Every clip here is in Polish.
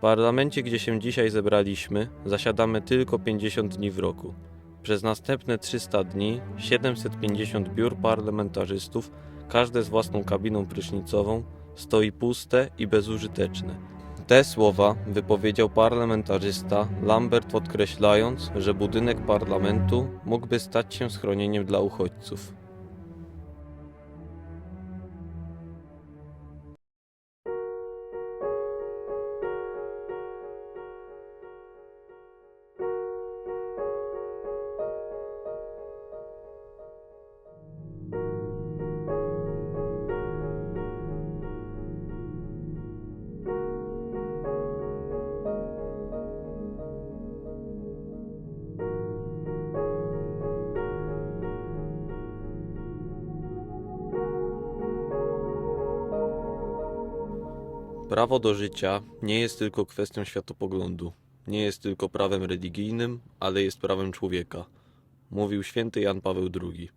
parlamencie, gdzie się dzisiaj zebraliśmy, zasiadamy tylko 50 dni w roku. Przez następne 300 dni 750 biur parlamentarzystów, każde z własną kabiną prysznicową, stoi puste i bezużyteczne. Te słowa wypowiedział parlamentarzysta Lambert, podkreślając, że budynek parlamentu mógłby stać się schronieniem dla uchodźców. Prawo do życia nie jest tylko kwestią światopoglądu, nie jest tylko prawem religijnym, ale jest prawem człowieka, mówił święty Jan Paweł II.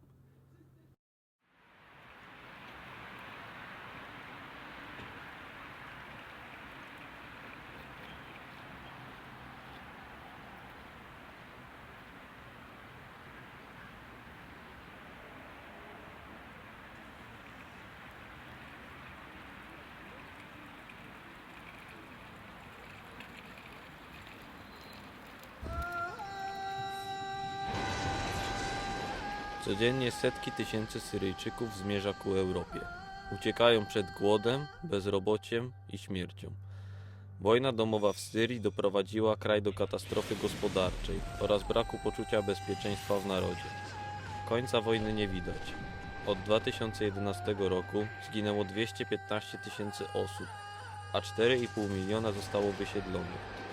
Codziennie setki tysięcy Syryjczyków zmierza ku Europie. Uciekają przed głodem, bezrobociem i śmiercią. Wojna domowa w Syrii doprowadziła kraj do katastrofy gospodarczej oraz braku poczucia bezpieczeństwa w narodzie. Końca wojny nie widać. Od 2011 roku zginęło 215 tysięcy osób, a 4,5 miliona zostało wysiedlonych.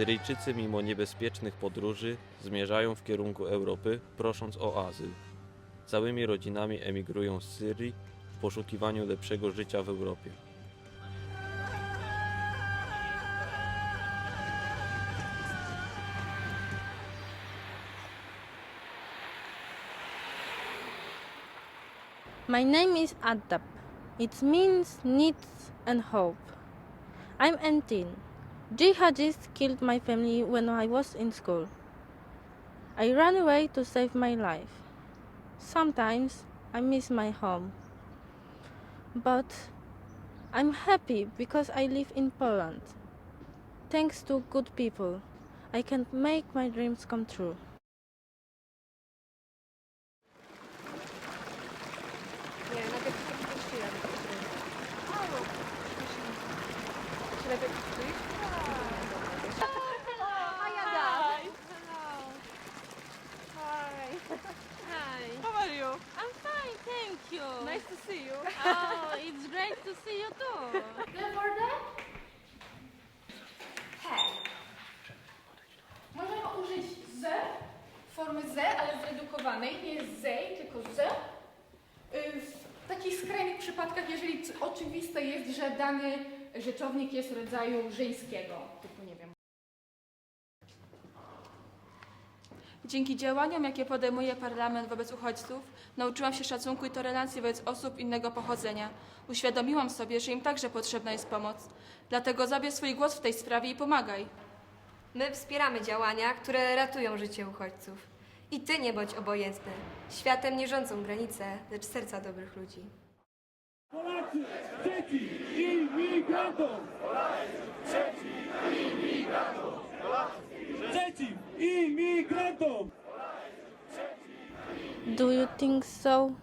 Syryjczycy mimo niebezpiecznych podróży zmierzają w kierunku Europy, prosząc o azyl. Całymi rodzinami emigrują z Syrii w poszukiwaniu lepszego życia w Europie. My name is Adab. It means needs and hope. I'm 18. Jihadists killed my family when I was in school. I ran away to save my life. Sometimes I miss my home. But I'm happy because I live in Poland. Thanks to good people, I can make my dreams come true. Nie, Oh, it's great to see you too. Możemy użyć z, formy z, ale zredukowanej, nie zej, tylko z. Y, W takich skrajnych przypadkach, jeżeli oczywiste jest, że dany rzeczownik jest rodzaju żeńskiego, typu nie wiem. Dzięki działaniom, jakie podejmuje parlament wobec uchodźców, nauczyłam się szacunku i tolerancji wobec osób innego pochodzenia. Uświadomiłam sobie, że im także potrzebna jest pomoc. Dlatego zabierz swój głos w tej sprawie i pomagaj. My wspieramy działania, które ratują życie uchodźców. I ty nie bądź obojętny. Światem nie rządzą granice, lecz serca dobrych ludzi. Polacy przeciw imigrantom! Przeciw Do you think so?